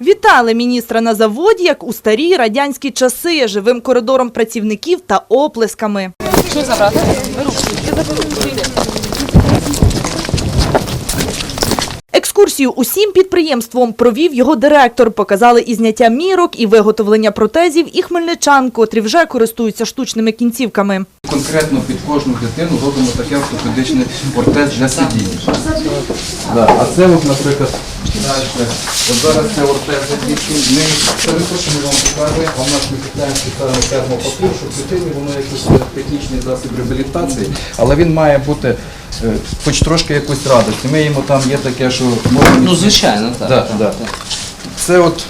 Вітали міністра на заводі, як у старі радянські часи, живим коридором працівників та оплесками. Екскурсію усім підприємством провів його директор. Показали і зняття мірок, і виготовлення протезів, і хмельничан, котрі вже користуються штучними кінцівками. Конкретно під кожну дитину робимо таке ортопедичний ортез для сидіння. А це, от, наприклад, далі. От зараз це ортез для дітей. Ми перепрошуємо вам показуємо, а в нас ми спеціальний термопапір, щоб дитині воно якийсь технічний засіб реабілітації, але він має бути е, хоч трошки якоїсь радості. Ми йому там є таке, що можна... Ну, звичайно, так. Да, так, да. так. Це от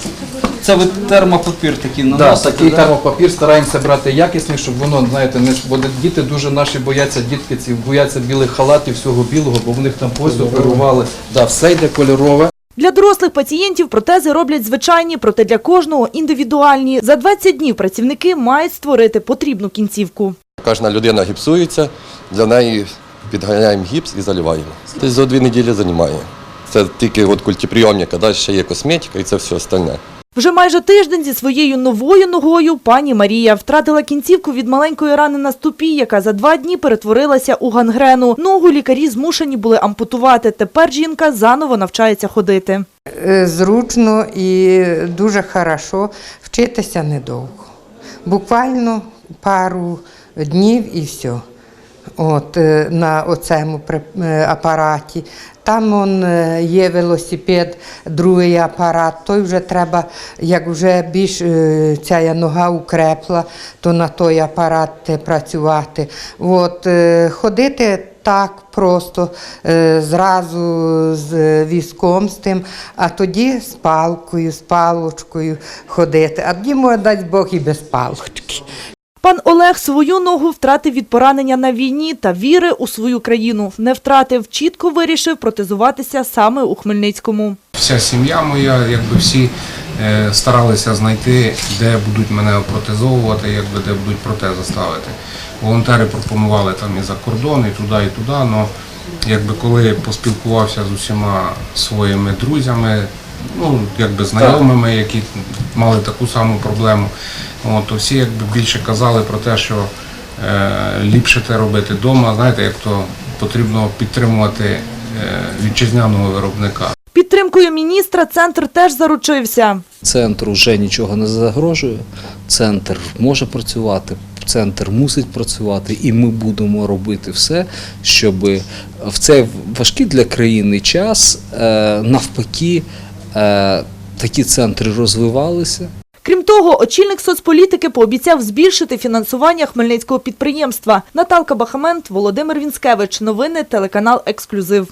Це ви термопапір такий Да, наносите, такий да? термопапір стараємося брати якісний, щоб воно, знаєте, не бо діти дуже наші бояться, дітки ці бояться білих халатів, всього білого, бо в них там ось оперували. Да, все йде кольорове. Для дорослих пацієнтів протези роблять звичайні, проте для кожного індивідуальні. За 20 днів працівники мають створити потрібну кінцівку. Кожна людина гіпсується, для неї підганяємо гіпс і заливаємо. Десь за дві неділі займає. Це тільки далі ще є косметика і це все остальне. Вже майже тиждень зі своєю новою ногою пані Марія втратила кінцівку від маленької рани на ступі, яка за два дні перетворилася у гангрену. Ногу лікарі змушені були ампутувати. Тепер жінка заново навчається ходити. Е, Зручно і дуже хорошо. Вчитися недовго. Буквально пару днів і все. От, е, на оцьому е, апараті. Там он, е, є велосипед, другий апарат. Той вже треба, як вже більш ця нога укрепла, то на той апарат працювати. От, ходити так просто, зразу з візком з тим, а тоді з палкою, з палочкою ходити. А тоді, дасть Бог і без палочки. Пан Олег свою ногу втратив від поранення на війні та віри у свою країну. Не втратив, чітко вирішив протезуватися саме у Хмельницькому. Вся сім'я моя, якби всі е, старалися знайти, де будуть мене протезовувати, якби де будуть протези ставити. Волонтери пропонували там і за кордон, і туди, і туди. але якби коли поспілкувався з усіма своїми друзями, ну якби знайомими, які мали таку саму проблему, от, то всі якби більше казали про те, що е, ліпше те робити вдома, знаєте, як то потрібно підтримувати е, вітчизняного виробника. Підтримкою міністра центр теж заручився. Центру вже нічого не загрожує. Центр може працювати, центр мусить працювати, і ми будемо робити все, щоб в цей важкий для країни час е, навпаки такі центри розвивалися. Крім того, очільник соцполітики пообіцяв збільшити фінансування хмельницького підприємства. Наталка Бахамент, Володимир Вінськевич. Новини телеканал Ексклюзив.